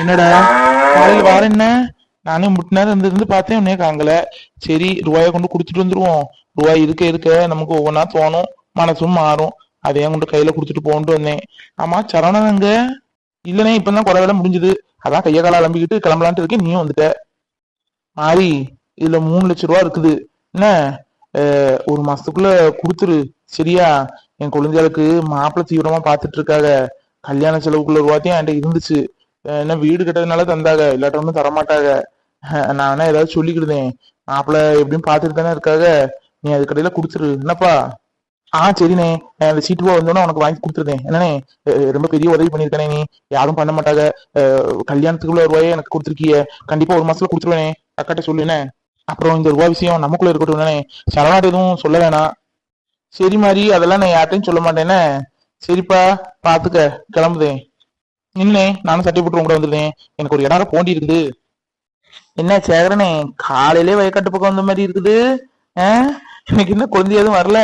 என்னடா? காலையில வார என்ன? நானே முட்டு நேரம் இருந்து இருந்து பார்த்தேன் உன்னே காங்கல சரி ரூபாயை கொண்டு கொடுத்துட்டு வந்துருவோம். ரூபாய் இருக்க இருக்க நமக்கு ஒவ்வொன்றா தோணும். மனசும் மாறும். அதையும் கொண்டு கையில கொடுத்துட்டு போகணுட்டு வந்தேன். ஆமா சரவணன் அங்க இல்லனே இப்பதான் குறை வேலை முடிஞ்சது. அதான் கைய கால அலம்பிக்கிட்டு கிளம்பலான்ட்டு இருக்கேன். நீயும் வந்துட்ட. மாறி இதுல மூணு லட்ச ரூபா இருக்குது. என்ன? ஒரு மாசத்துக்குள்ள கொடுத்துரு. சரியா? என் குழந்தைகளுக்கு மாப்பிள்ளை தீவிரமா பாத்துட்டு இருக்காங்க. கல்யாண செலவுக்குள்ள ரூபாத்தையும் என்கிட்ட இருந்துச்சு. என்ன வீடு கட்டதுனால தந்தாங்க இல்லாட்ட ஒன்றும் தரமாட்டாங்க. நான் வேணா ஏதாவது சொல்லிக்கிடுதேன். மாப்பிள்ள எப்படியும் பார்த்துட்டு தானே இருக்காங்க. நீ அது கடையில கொடுத்துரு. என்னப்பா? ஆ சரிண்ணே. அந்த சீட்டு போக வந்தோன்னா உனக்கு வாங்கி கொடுத்துருந்தேன் என்னண்ணே? ரொம்ப பெரிய உதவி பண்ணியிருக்கேனே நீ. யாரும் பண்ண மாட்டாங்க. கல்யாணத்துக்குள்ள ரூபாயே எனக்கு கொடுத்துருக்கிய. கண்டிப்பா ஒரு மாசத்துல கொடுத்துருவேனே. அக்காட்ட சொல்லுண்ணே அப்புறம் இந்த ரூபா விஷயம் நமக்குள்ள இருக்கட்டும் சரவாட்டு எதுவும் சொல்ல வேணாம். சரி மாதிரி அதெல்லாம் நான் யார்ட்டையும் சொல்ல மாட்டேனே சரிப்பா பாத்துக்க. கிளம்புதேன். இன்னே நானும் சட்டை போட்டு கூட வந்துருந்தேன் எனக்கு ஒரு இடம் போண்டி இருக்குது என்ன சேகரனே காலையிலே வயக்காட்டு பக்கம் வந்த மாதிரி இருக்குது. ஆ? எனக்கு என்ன குழந்தை எதுவும் வரல.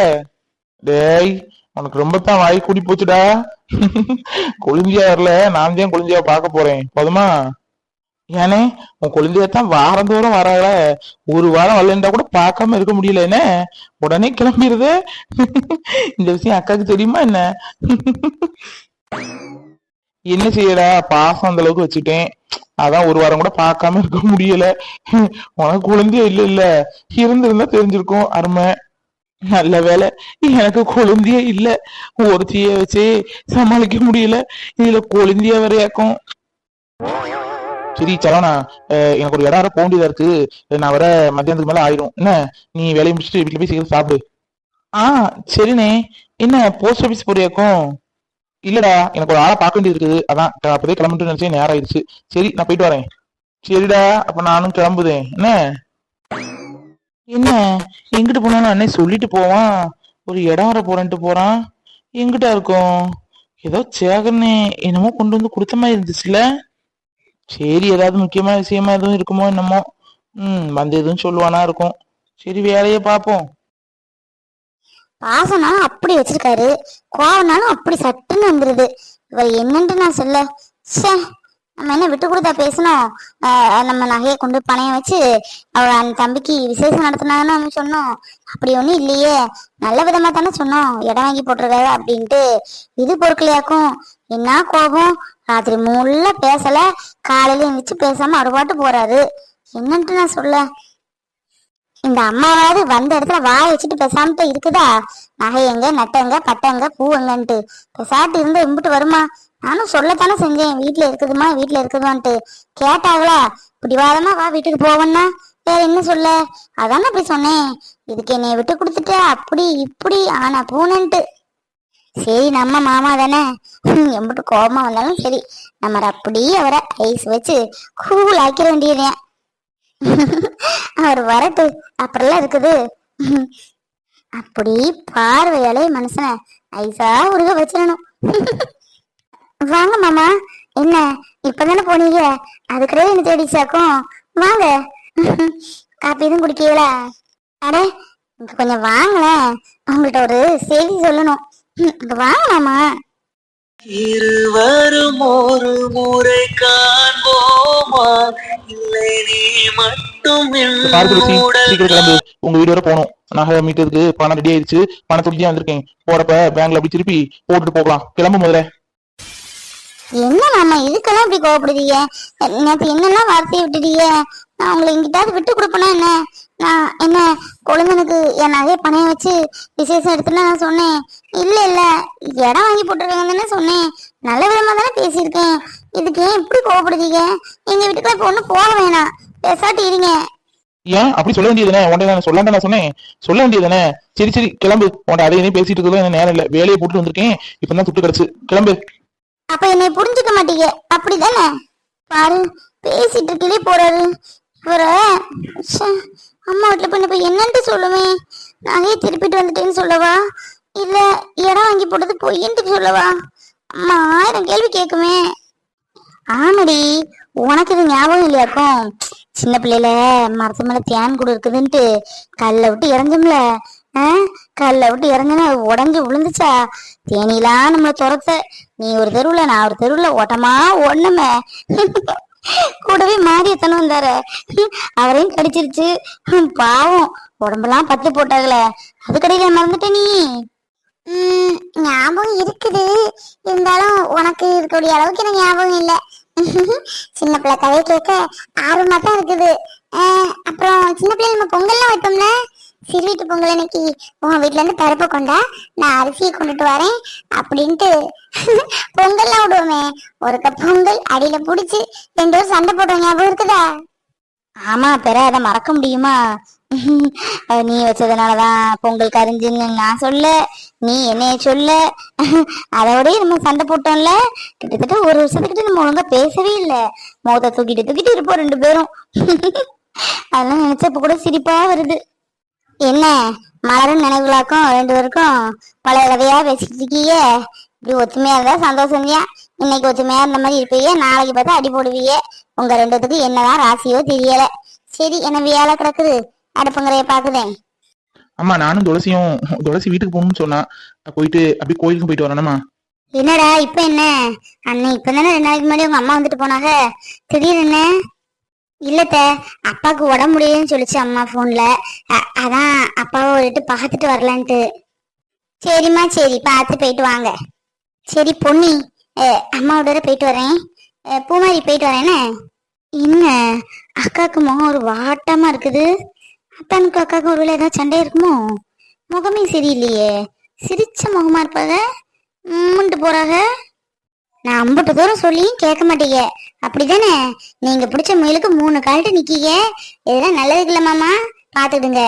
டேய் உனக்கு ரொம்ப தான் வாய் கூடி போச்சுடா. கொழுந்தியா வரல. நான் தான் கொழுந்தியா பார்க்க போறேன். போதுமா? ஏனே உன் குழந்தையத்தான் வாரந்தோறும் வராங்கள ஒரு வாரம் வரலன்றா கூட பார்க்காம இருக்க முடியல. என்ன? உடனே கிளம்பிடுது. இந்த விஷயம் அக்காவுக்கு தெரியுமா என்ன? என்ன செய்யடா பாசம் அந்த அளவுக்கு வச்சுட்டேன். அதான் ஒரு வாரம் கூட பார்க்காம இருக்க முடியல. உனக்கு குழந்தையே இல்ல இல்ல இருந்திருந்தா தெரிஞ்சிருக்கும் அருமை. நல்ல வேலை எனக்கு குழந்தையே இல்ல. ஒருத்திய வச்சு சமாளிக்க முடியல. இதுல குழந்தைய வரையாக்கும் சரி சரவணா எனக்கு ஒரு இடம் போக வேண்டியதா இருக்கு. நான் வர மத்தியானத்துக்கு மேல ஆயிடும். என்ன? நீ வேலையை முடிச்சுட்டு வீட்டுல போய் சீக்கிரம் சாப்பிடு. ஆ சரிண்ணே. என்ன போஸ்ட் ஆபீஸ் போறியாக்கும்? இல்லடா எனக்கு ஒரு ஆளை பார்க்க வேண்டியது இருக்குது அதான் க- கிளம்பிட்டு நினைச்சேன் நேரம் ஆயிடுச்சு சரி நான் போயிட்டு வரேன். சரிடா அப்ப நானும் கிளம்புதேன். என்ன? என்ன? எங்கிட்டு போனாலும் அண்ணே சொல்லிட்டு போவான். ஒரு இடம் வர போறேன்ட்டு போறான். எங்கிட்ட இருக்கும்? ஏதோ சேகர்னே என்னமோ கொண்டு வந்து கொடுத்த மாதிரி இருந்துச்சுல. சரி ஏதாவது முக்கியமான விஷயமா எதுவும் இருக்குமோ என்னமோ. ம் வந்து எதுவும் சொல்லுவானா இருக்கும். சரி வேலையை பார்ப்போம். பாசம்னாலும் அப்படி வச்சிருக்காரு கோவம்னாலும் அப்படி சட்டுன்னு வந்துருது. இவர் என்னன்ட்டு நான் சொல்ல ச்சே நம்ம என்ன விட்டு கொடுத்தா பேசணும்? நம்ம நகையை கொண்டு பணையம் வச்சு அவ அந்த தம்பிக்கு விசேஷம் நடத்தினாங்கன்னு நம்ம சொன்னோம். அப்படி ஒன்றும் இல்லையே நல்ல விதமா தானே சொன்னோம் இடம் வாங்கி போட்டிருக்காரு அப்படின்ட்டு. இது பொறுக்கலையாக்கும். என்ன கோபம்? ராத்திரி முள்ள பேசல காலையில எழுந்திரிச்சு பேசாம அறுபாட்டு போறாரு. என்னன்ட்டு நான் சொல்ல இந்த அம்மாவாவது வந்த இடத்துல வாய வச்சுட்டு பேசாமட்டு இருக்குதா? நகை எங்க நட்டங்க பட்டங்க பூவங்கன்ட்டு. பெசாட்டு பேசாட்டு இருந்து இம்பிட்டு வருமா? நானும் சொல்லத்தானே செஞ்சேன். வீட்டுல இருக்குதுமா வீட்டுல இருக்குதுமான்ட்டு. கேட்டாங்களா பிடிவாதமா வா வீட்டுக்கு போவன்னா. வேற என்ன சொல்ல? அதானே அப்படி சொன்னேன். இதுக்கு என்னைய விட்டு கொடுத்துட்ட. அப்படி இப்படி ஆனா பூனன்ட்டு. சரி நம்ம மாமா தானே. எம்பிட்டு கோபமா வந்தாலும் சரி. நம்ம அப்படியே அவரை ஐஸ் வச்சு கூல் ஆக்கிட வேண்டியதேன் அவர் வரட்டு அப்புறம்லாம் இருக்குது. அப்படி பார்வையாலே மனுஷனை ஐசா உருக வச்சிடணும். வாங்க மாமா என்ன இப்பதானே போனீங்க? அதுக்குறே என்ன தேடிச்சாக்கும் வாங்க. காப்பி எதுவும் குடிக்கீங்களா? அடே இங்க கொஞ்சம் வாங்களேன். உங்கள்கிட்ட ஒரு செய்தி சொல்லணும். இங்க வாங்க மாமா. இருவரும் ஒரு முறை காண்போமா? இல்லை நீ மட்டும் உங்க வீடு வரை போகணும். நகை மீட்டதுக்கு பணம் ரெடி ஆயிடுச்சு. பணத்தை தான் வந்திருக்கேன். போறப்ப பேங்க்ல அப்படி திருப்பி போட்டுட்டு போகலாம். கிளம்பு முதல்ல. என்ன மாமா இதுக்கெல்லாம் இப்படி கோவப்படுதீங்க? நேற்று என்னெல்லாம் வார்த்தையை விட்டுட்டீங்க? நான் உங்களை எங்கிட்டாவது விட்டு கொடுப்பேனா என்ன? நான் என்ன குழந்தைனுக்கு என் நகையை பணையம் வச்சு விசேஷம் எடுத்துலாம் நான் சொன்னேன். இல்ல இல்ல இடம் வாங்கி போட்டிருக்காங்க தானே சொன்னேன். நல்ல விதமா தானே பேசியிருக்கேன். இதுக்கு ஏன் இப்படி கோவப்படுதீங்க? எங்க வீட்டுக்குள்ள இப்போ ஒன்றும் போக வேணாம். பேசாட்டி இருங்க ஏன்? அப்படி சொல்ல வேண்டியதுனே உன்ட்ட நான் சொல்லாம நான் சொன்னேன். சொல்ல வேண்டியதுனே சரி சரி கிளம்பு. உன்ட்ட அதை இதையும் பேசிட்டு இருக்கிறது எனக்கு நேரம் இல்ல. வேலையை போட்டு வந்திருக்கேன். இப்பதான் துட்டு கிடைச்சு. கிளம்பு. அப்ப என்னை புரிஞ்சுக்க மாட்டீங்க. அப்படிதானே? பாரு பேசிட்டு இருக்கலே போறாரு. இவர அம்மா வீட்டுல போய் இப்ப என்னன்ட்டு சொல்லுவேன் நகையை திருப்பிட்டு வந்துட்டேன்னு சொல்லவா? இல்ல இடம் வாங்கி போட்டது பொய்யன்ட்டு சொல்லவா? அம்மா ஆயிரம் கேள்வி கேக்குமே. ஆமடி உனக்கு இது ஞாபகம் இல்லையாக்கும்? சின்ன பிள்ளையில மரத்து மேல தேன் கூடு இருக்குதுன்ட்டு கல்ல விட்டு இறஞ்சோம்ல ஆ? கல்ல விட்டு இறங்குன உடஞ்சு விழுந்துச்சா தேனிலாம் நம்மள துரத்த. நீ ஒரு தெருவுல நான் ஒரு தெருவுல ஓட்டமா ஒண்ணுமே கூடவே மாறி வந்தாரு. அவரையும் கடிச்சிருச்சு. பாவம். உடம்பெல்லாம் பத்து போட்டாங்களே. அது கடையில மறந்துட்ட நீ. உம் ஞாபகம் இருக்குது. இருந்தாலும் உனக்கு இருக்கக்கூடிய அளவுக்கு எனக்கு ஞாபகம் இல்ல. சின்ன பிள்ளை கதையை கேட்க ஆர்வமா தான் இருக்குது. அப்புறம் சின்ன பிள்ளை நம்ம பொங்கல்லாம் வைப்போம்ல? சிறு வீட்டு பொங்கல் அன்னைக்கு உன் வீட்ல இருந்து பருப்பு கொண்டா நான் அரிசியை கொண்டுட்டு வரேன் அப்படின்ட்டு பொங்கல்லாம் விடுவோமே. ஒரு கப் பொங்கல் அடியில புடிச்சு ரெண்டு பேரும் சண்டை போட்டோம் ஞாபகம் இருக்குதா? ஆமா பெற அதை மறக்க முடியுமா? நீ வச்சதுனாலதான் பொங்கல் கரிஞ்சுன்னு நான் சொல்ல நீ என்னைய சொல்ல. அதோடய நம்ம சண்டை போட்டோம்ல. கிட்டத்தட்ட ஒரு வருஷத்துக்கிட்ட நம்ம ஒழுங்கா பேசவே இல்லை. மோத தூக்கிட்டு தூக்கிட்டு இருப்போம் ரெண்டு பேரும். அதெல்லாம் நினைச்சப்ப கூட சிரிப்பா வருது. என்ன மலரும் நினைவுகளாக்கும் ரெண்டு பேருக்கும் பழைய கதையா பேசிட்டு இருக்கீங்க? இப்படி ஒத்துமையா இருந்தா சந்தோஷம் தான் இன்னைக்கு ஒத்துமையா இருந்த மாதிரி இருப்பீங்க. நாளைக்கு பார்த்தா அடி போடுவீங்க. உங்க ரெண்டுத்துக்கு என்னதான் ராசியோ தெரியல. சரி என்ன வேலை கிடக்குது? அடுப்புங்கறைய பாக்குதேன் அம்மா நானும் துளசியும் துளசி வீட்டுக்கு போகணும்னு சொன்னா போயிட்டு அப்படி கோயிலுக்கு போயிட்டு வரணுமா என்னடா இப்ப என்ன? அண்ணன் இப்ப தானே ரெண்டு நாளைக்கு முன்னாடி உங்க அம்மா வந்துட்டு போனாங்க. திடீர்னு என்ன இல்லத்த அப்பாவுக்கு உடம்பு முடியலன்னு சொல்லிச்சு அம்மா போன்ல அதான் அப்பாவை விட்டு பார்த்துட்டு வரலான்ட்டு. சரிம்மா சரி பார்த்து போயிட்டு வாங்க. சரி பொன்னி அம்மாவோட போயிட்டு வரேன். பூமாரி போயிட்டு வரேன்னு என்ன? அக்காவுக்கு முகம் ஒரு வாட்டமா இருக்குது. அத்தானுக்கு அக்காவுக்கு ஒரு வேலை ஏதாவது சண்டை இருக்குமோ? முகமே சரியில்லையே. சிரிச்ச முகமா இருப்பாங்க. முண்டு போறாங்க. நான் அம்பட்டு தூரம் சொல்லியும் கேட்க மாட்டீங்க. அப்படிதானே? நீங்க பிடிச்ச முயலுக்கு மூணு கால்ட்டு நிக்கீங்க. இதெல்லாம் நல்லதுக்கு இல்ல மாமா. பாத்துடுங்க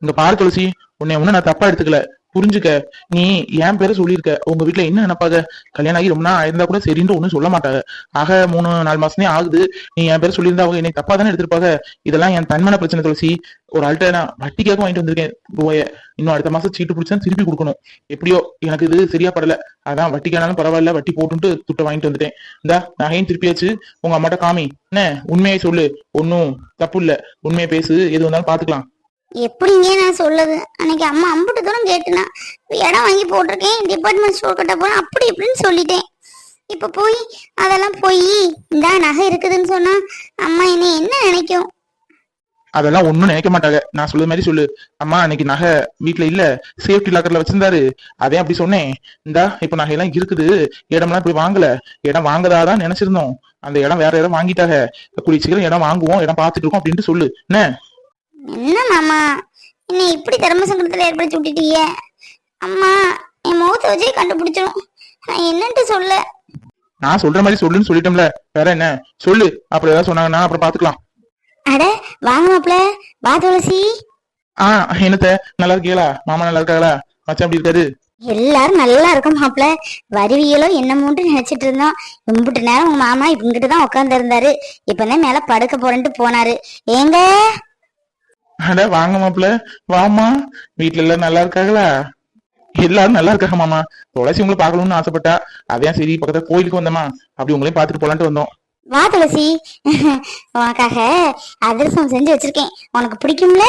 இங்க பாரு துளசி. உன்னை ஒண்ணு நான் தப்பா எடுத்துக்கல. புரிஞ்சுக்க. நீ என் பேரை சொல்லியிருக்க. உங்க வீட்டுல என்ன நினைப்பாங்க? கல்யாணம் ஆகி ரொம்ப நாள் ஆயிருந்தா கூட சரின்னு ஒண்ணும் சொல்ல மாட்டாங்க. ஆக மூணு நாலு மாசமே ஆகுது. நீ என் பேர் சொல்லியிருந்தா அவங்க என்னை தப்பா தானே எடுத்திருப்பாங்க. இதெல்லாம் என் தன்மான பிரச்சனை துளசி. ஒரு ஆள்கிட்ட நான் வட்டிக்காக வாங்கிட்டு வந்திருக்கேன். ரூபாய இன்னும் அடுத்த மாசம் சீட்டு பிடிச்சா திருப்பி கொடுக்கணும். எப்படியோ எனக்கு இது சரியா படல. அதான் வட்டிக்கானாலும் பரவாயில்ல. வட்டி போட்டுட்டு துட்டை வாங்கிட்டு வந்துட்டேன். இந்தா நகையும் திருப்பியாச்சு. உங்க அம்மாட்ட காமி. என்ன? உண்மையை சொல்லு. ஒன்னும் தப்பு இல்ல. உண்மையை பேசு. எது வந்தாலும் பாத்துக்கலாம். எப்படிங்க நான் சொல்லது? அன்னைக்கு அம்மா அம்புட்டு தூரம் கேட்டுனா இடம் வாங்கி போட்டிருக்கேன் டிபார்ட்மெண்ட் ஸ்டோர் கட்ட போறேன் அப்படி இப்படின்னு சொல்லிட்டேன். இப்ப போய் அதெல்லாம் போய் இந்த நகை இருக்குதுன்னு சொன்னா அம்மா என்னை என்ன நினைக்கும்? அதெல்லாம் ஒண்ணும் நினைக்க மாட்டாங்க. நான் சொல்லுற மாதிரி சொல்லு. அம்மா அன்னைக்கு நகை வீட்டுல இல்ல. சேஃப்டி லாக்கர்ல வச்சிருந்தாரு. அதே அப்படி சொன்னேன். இந்தா இப்ப நகையெல்லாம் இருக்குது. இடம்லாம் இப்படி வாங்கல. இடம் வாங்கதாதான் நினைச்சிருந்தோம். அந்த இடம் வேற இடம் வாங்கிட்டாங்க. கூடிய சீக்கிரம் இடம் வாங்குவோம். இடம் பாத்துட்டு இருக்கோம் அப்படின்ட்டு சொல்லு. என்ன? என்ன மாமா? என்னை இப்படி தர்ம சங்கடத்துல ஏற்படுத்தி விட்டுட்டீங்க? அம்மா என் முகத்தை வச்சே கண்டுபிடிச்சிடும் நான் என்னன்ட்டு சொல்ல? நான் சொல்ற மாதிரி சொல்லுன்னு சொல்லிட்டோம்ல. வேற என்ன? சொல்லு. அப்புறம் ஏதாவது சொன்னாங்கன்னா அப்புறம் பாத்துக்கலாம். அட வாங்க மாப்ள வா துளசி. ஆஹ் என்னத்த? நல்லா இருக்கீங்களா? மாமா நல்லா இருக்காங்களா? மச்சான் எப்படி இருக்காரு? எல்லாரும் நல்லா இருக்கும் மாப்ள வருவியலோ என்னமோன்ட்டு நினைச்சிட்டு இருந்தோம். இம்புட்டு நேரம் உங்க மாமா இங்கிட்டு தான் உட்கார்ந்து இருந்தாரு இப்பதான் மேல படுக்க போறேன்ட்டு போனாரு. ஏங்க? அட வாங்க மாப்பிள்ள. வாமா வீட்டுல எல்லாம் நல்லா இருக்காங்களா? எல்லாரும் நல்லா இருக்காங்க மாமா. துளசி உங்களை பார்க்கணும்னு ஆசைப்பட்டா அதான் சரி பக்கத்துல கோயிலுக்கு வந்தோமா அப்படி உங்களையும் பாத்துட்டு போலான்ட்டு வந்தோம். வா துளசி. உனக்காக அதிரசம் செஞ்சு வச்சிருக்கேன். உனக்கு பிடிக்கும்ல?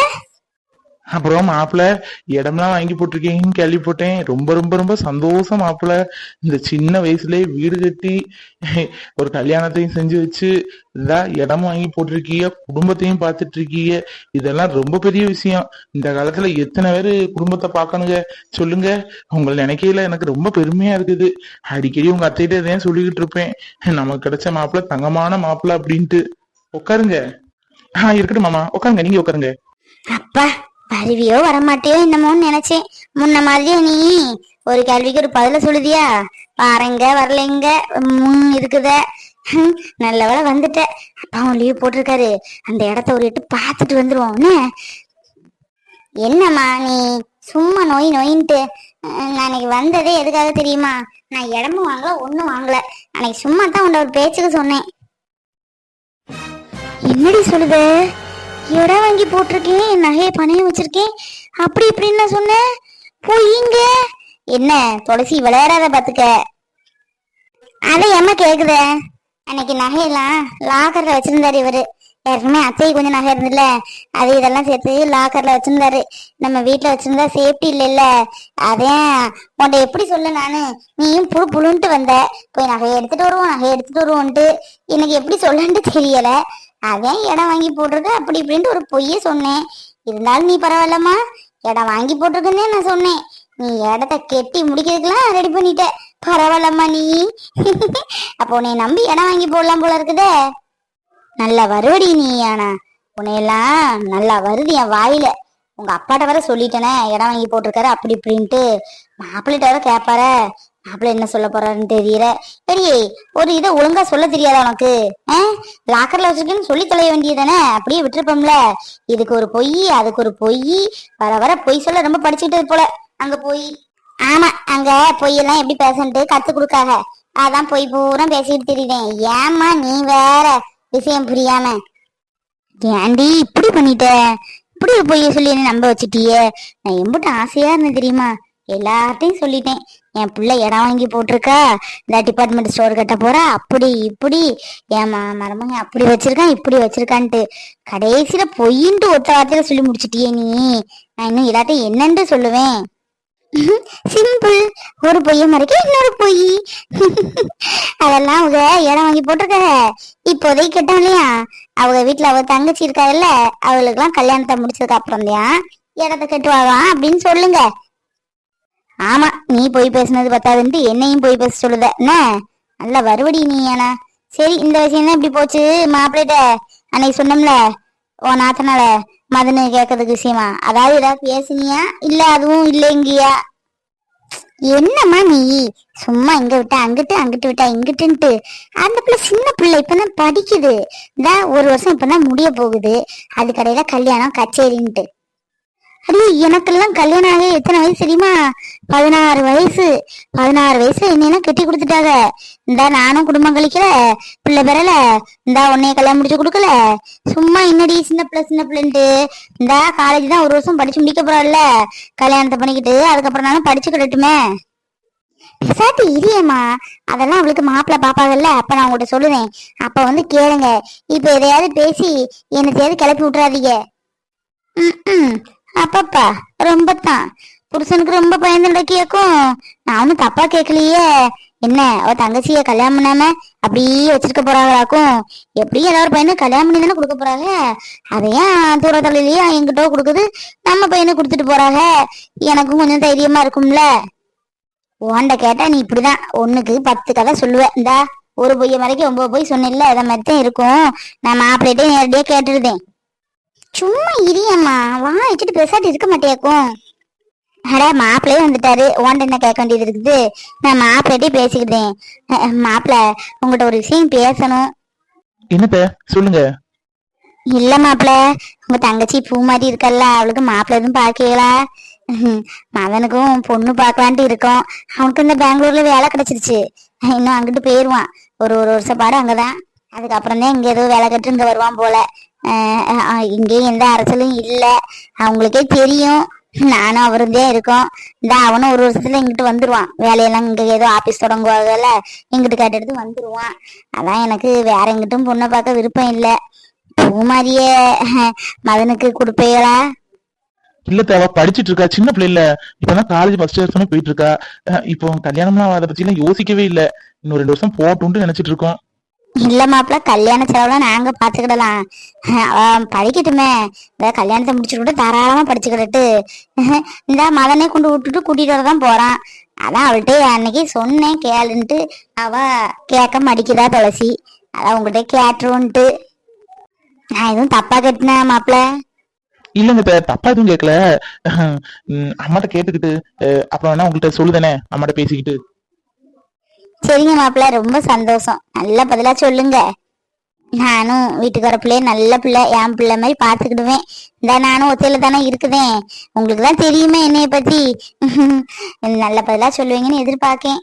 அப்புறம் மாப்பிள்ள இடம்லாம் வாங்கி போட்டிருக்கீங்கன்னு கேள்விப்பட்டேன். ரொம்ப ரொம்ப ரொம்ப சந்தோஷம் மாப்பிள்ள இந்த சின்ன வயசுலயே வீடு கட்டி ஒரு கல்யாணத்தையும் செஞ்சு வச்சு இதா இடம் வாங்கி போட்டிருக்கீங்க குடும்பத்தையும் பார்த்துட்டு இருக்கீங்க இதெல்லாம் ரொம்ப பெரிய விஷயம். இந்த காலத்துல எத்தனை பேரு குடும்பத்தை பார்க்கணுங்க? சொல்லுங்க. உங்களை நினைக்கையில எனக்கு ரொம்ப பெருமையா இருக்குது. அடிக்கடி உங்க அத்தைகிட்ட இதையும் சொல்லிக்கிட்டு இருப்பேன். நமக்கு கிடைச்ச மாப்பிள்ள தங்கமான மாப்பிள்ள அப்படின்ட்டு. உட்காருங்க. ஆஹ் இருக்கட்டும் மாமா. உட்காருங்க. நீங்க உட்காருங்க. அப்பா வருவியோ வரமாட்டியோ என்னமோன்னு நினைச்சேன். முன்ன மாதிரியே நீ ஒரு கேள்விக்கு ஒரு பதில சொல்லுதியா? பாருங்க வரலைங்க முன் இருக்குத. ஹம், நல்ல வேலை வந்துட்ட அப்பாவும் லீவ் போட்டிருக்காரு. அந்த இடத்த ஒரு எட்டு பார்த்துட்டு வந்துருவோம். என்ன? என்னம்மா நீ சும்மா நோய் நோயின்ட்டு. நான் அன்னைக்கு வந்ததே எதுக்காக தெரியுமா? நான் இடமும் வாங்கல ஒன்றும் வாங்கல. அன்னைக்கு சும்மா தான் உன்னை ஒரு பேச்சுக்கு சொன்னேன். என்னடி சொல்லுது? இடம் வாங்கி போட்டிருக்கேன் நகையை பணையம் வச்சிருக்கேன். அப்படி இப்படின்னு சொன்னேன். போயிங்க என்ன துளசி விளையாடாத பாத்துக்க. அதை ஏம்மா கேக்குத? அன்னைக்கு நகையெல்லாம் லாக்கர்ல வச்சிருந்தாரு இவரு. ஏற்கனவே அத்தை கொஞ்சம் நகை இருந்துல அது இதெல்லாம் சேர்த்து லாக்கர்ல வச்சிருந்தாரு. நம்ம வீட்டுல வச்சிருந்தா சேஃப்டி இல்லைல்ல. அதான் உன்ட்ட எப்படி சொல்ல நானு? நீயும் புழு புழுன்ட்டு வந்த. போய் நகையை எடுத்துட்டு வருவோம் நகையை எடுத்துட்டு வருவோன்ட்டு எனக்கு எப்படி சொல்லன்ட்டு தெரியல. அவன் இடம் வாங்கி போட்டிருக்க அப்படி இப்படின்ட்டு ஒரு பொய்ய சொன்னேன். இருந்தாலும் நீ பரவாயில்லம்மா இடம் வாங்கி போட்டிருக்குன்னே நான் சொன்னேன். நீ இடத்த கெட்டி முடிக்கிறதுக்கெல்லாம் ரெடி பண்ணிட்ட. பரவாயில்லம்மா நீ. அப்போ உன்னை நம்பி இடம் வாங்கி போடலாம் போல இருக்குதே. நல்லா வருவடி நீ ஆனா. உன்னையெல்லாம் நல்லா வருது என் வாயில. உங்க அப்பாட்ட வர சொல்லிட்டேனே இடம் வாங்கி போட்டிருக்காரு அப்படி இப்படின்ட்டு. மாப்பிள்ளிட்ட வர கேட்பார மாப்பிள்ளை என்ன சொல்ல போறாருன்னு தெரியல. சரி ஒரு இதை ஒழுங்கா சொல்ல தெரியாதா உனக்கு? லாக்கர்ல வச்சிருக்கேன்னு சொல்லி தொலைய வேண்டியதானே அப்படியே விட்டுருப்போம்ல. இதுக்கு ஒரு பொய் அதுக்கு ஒரு பொய். வர வர பொய் சொல்ல ரொம்ப படிச்சுக்கிட்டது போல. அங்க போய். ஆமா அங்க பொய்யெல்லாம் எப்படி பேசன்ட்டு கத்து கொடுக்காக. அதான் பொய் பூரா பேசிட்டு தெரியுதேன் ஏம்மா நீ வேற விஷயம் புரியாம. ஏண்டி இப்படி பண்ணிட்ட? இப்படி ஒரு பொய்ய சொல்லி என்ன நம்ப வச்சுட்டியே? நான் எம்பிட்ட ஆசையா இருந்தேன் தெரியுமா? எல்லார்ட்டையும் சொல்லிட்டேன். என் பிள்ளை இடம் வாங்கி போட்டிருக்கா? இந்த டிபார்ட்மெண்ட் ஸ்டோர் கட்ட போறா? அப்படி இப்படி. என் மரமங்க மருமக அப்படி வச்சிருக்கான் இப்படி வச்சிருக்கான்ட்டு. கடைசியில பொய்ன்ட்டு ஒத்த வார்த்தையில சொல்லி முடிச்சிட்டியே நீ. நான் இன்னும் எல்லாத்தையும் என்னன்னு சொல்லுவேன். சிம்பிள் ஒரு பொய்ய மறைக்க இன்னொரு பொய். அதெல்லாம் அவங்க இடம் வாங்கி போட்டிருக்காங்க. இப்போதைக்கு கேட்டோம் இல்லையா? அவங்க வீட்டுல அவ தங்கச்சி இருக்காருல்ல அவளுக்கு எல்லாம் கல்யாணத்தை முடிச்சதுக்கு அப்புறம் தான் இடத்த கட்டுவாங்க அப்படின்னு சொல்லுங்க. ஆமா நீ போய் பேசினது பத்தாதுன்ட்டு என்னையும் போய் பேச சொல்லுத. என்ன? நல்ல வருவடி நீ ஆனா. சரி இந்த விஷயம் தான் இப்படி போச்சு. மாப்பிள்ளைகிட்ட அன்னைக்கு சொன்னோம்ல ஓ நாத்தனால மதனு கேட்கறதுக்கு விஷயமா? அதாவது ஏதாவது பேசுனியா? இல்ல அதுவும் இல்லைங்கியா என்னம்மா நீ? சும்மா இங்க விட்டா அங்கிட்டு அங்கிட்டு விட்டா இங்கிட்டுன்ட்டு. அந்த பிள்ளை சின்ன பிள்ளை இப்பதான் படிக்குது. இந்த ஒரு வருஷம் இப்பதான் முடிய போகுது. அதுக்கடையில கல்யாணம் கச்சேரின்ட்டு. அடி எனக்கெல்லாம் கல்யாணம் ஆகி எத்தனை வயசு தெரியுமா? பதினாறு வயசு. பதினாறு வயசுல என்னென்ன கட்டி கொடுத்துட்டாங்க. இந்த நானும் குடும்பம் கழிக்கல. பிள்ளை பெறல. இந்த உன்னைய கல்யாணம் முடிச்சு கொடுக்கல. சும்மா என்னடி சின்ன பிள்ளை சின்ன பிள்ளைன்ட்டு. இந்த காலேஜ் தான் ஒரு வருஷம் படிச்சு முடிக்க போறாள்ல. கல்யாணத்தை பண்ணிக்கிட்டு அதுக்கப்புறம் நானும் படிச்சு கிடட்டுமே. சாத்தி இரியம்மா. அதெல்லாம் அவளுக்கு மாப்பிள்ள பாப்பாங்கல்ல அப்ப நான் உங்கள்கிட்ட சொல்லுவேன். அப்ப வந்து கேளுங்க. இப்ப எதையாவது பேசி என்னத்தையாவது கிளப்பி விட்டுறாதீங்க. ம் அப்பப்பா ரொம்ப தான் புருஷனுக்கு ரொம்ப பயந்து கேக்கும். நான் ஒன்னும் தப்பா கேட்கலையே என்ன அவ தங்கச்சிய கல்யாணம் பண்ணாம அப்படியே வச்சிருக்க போறாங்களாக்கும்? எப்படியும் ஏதாவது ஒரு பையனை கல்யாணம் பண்ணி தானே கொடுக்க போறாங்க? அதையும் தூரத்தொழிலையே எங்கிட்ட கொடுக்குது. நம்ம பையனை கொடுத்துட்டு போறாங்க. எனக்கும் கொஞ்சம் தைரியமா இருக்கும்ல. ஓண்ட கேட்டா நீ இப்படிதான். ஒண்ணுக்கு பத்து கதை சொல்லுவ. இந்தா ஒரு பொய்ய மறைக்கு ஒன்பது பொய் சொன்னில்ல இதை மாதிரி தான் இருக்கும். நான் மாப்பிள்ளைகிட்டே நேரடியா கேட்டுருதேன் சும்மா இரியம்மா வா வச்சுட்டு பேசாட்டி இருக்க மாட்டேக்கும் அட மாப்பிள்ளையே வந்துட்டாரு. உன்ட்ட என்ன கேட்க வேண்டியது இருக்குது? நான் மாப்பிள்ளைகிட்டே பேசிக்கிட்டேன். மாப்பிள்ள உங்ககிட்ட ஒரு விஷயம் பேசணும். என்னத்த? சொல்லுங்க. இல்ல மாப்பிள்ள. உங்க தங்கச்சி பூ மாதிரி இருக்கல்ல. அவளுக்கு மாப்பிள்ள எதுவும் பாக்கீங்களா மகனுக்கும் பொண்ணு பார்க்கலான்ட்டு இருக்கோம். அவனுக்கு இந்த பெங்களூர்ல வேலை கிடைச்சிருச்சு. இன்னும் அங்கிட்டு போயிருவான். ஒரு ஒரு வருஷம் பாடு அங்கதான். அதுக்கப்புறம் தான் இங்க ஏதோ வேலை கட்டு இங்க வருவான் போல. இங்கேயும் எந்த அரசலும் இல்ல. அவங்களுக்கே தெரியும். நானும் அவரும் தான் இருக்கோம். இந்த அவனும் ஒரு வருஷத்துல இங்கிட்டு வந்துருவான். வேலையெல்லாம் இங்க ஏதோ ஆபீஸ் தொடங்குவாங்கல்ல இங்கிட்டு கட்டெடுத்து வந்துருவான். அதான் எனக்கு வேற எங்கிட்டும் பொண்ணை பார்க்க விருப்பம் இல்ல. பூமாரியே மதனுக்கு கொடுப்பீங்களா இல்ல தேவ படிச்சிட்டு இருக்கா. சின்ன பிள்ளைல இப்பதான் காலேஜ் ஃபர்ஸ்ட் இயர்ஸ் போயிட்டு இருக்கா. இப்போ கல்யாணம்லாம் அதை பத்தி எல்லாம் யோசிக்கவே இல்ல. இன்னும் ரெண்டு வருஷம் போட்டும்னு நினைச்சிட்டு இருக்கோம். இல்ல மாப்பிள்ள கல்யாண செலவுலாம் நாங்க பாத்துக்கிடலாம். அவன் படிக்கட்டுமே. இந்த கல்யாணத்தை முடிச்சுட்டு கூட தாராளமா படிச்சுக்கிடட்டு. இந்த மதனே கொண்டு விட்டுட்டு கூட்டிட்டு வரதான் போறான். அதான் அவள்கிட்ட அன்னைக்கு சொன்னேன் கேளுன்ட்டு. அவ கேட்க மடிக்குதா துளசி? அதான் உங்ககிட்ட கேட்டுருன்ட்டு நான் எதுவும் தப்பா கட்டினேன் மாப்பிள்ள இல்லங்க இப்ப தப்பா எதுவும் கேட்கல. அம்மாட்ட கேட்டுக்கிட்டு அப்புறம் வேணா உங்கள்கிட்ட சொல்லுதானே அம்மாட்ட பேசிக்கிட்டு. சரிங்க மாப்பிள்ள ரொம்ப சந்தோஷம். நல்ல பதிலா சொல்லுங்க. நானும் வீட்டுக்கு வர பிள்ளைய நல்ல பிள்ளை என் பிள்ளை மாதிரி பாத்துக்கிடுவேன் இந்த நானும் ஒத்தையில தானே இருக்குதேன். உங்களுக்கு தான் தெரியுமே என்னைய பத்தி. நல்ல பதிலா சொல்லுவீங்கன்னு எதிர்பார்க்கேன்.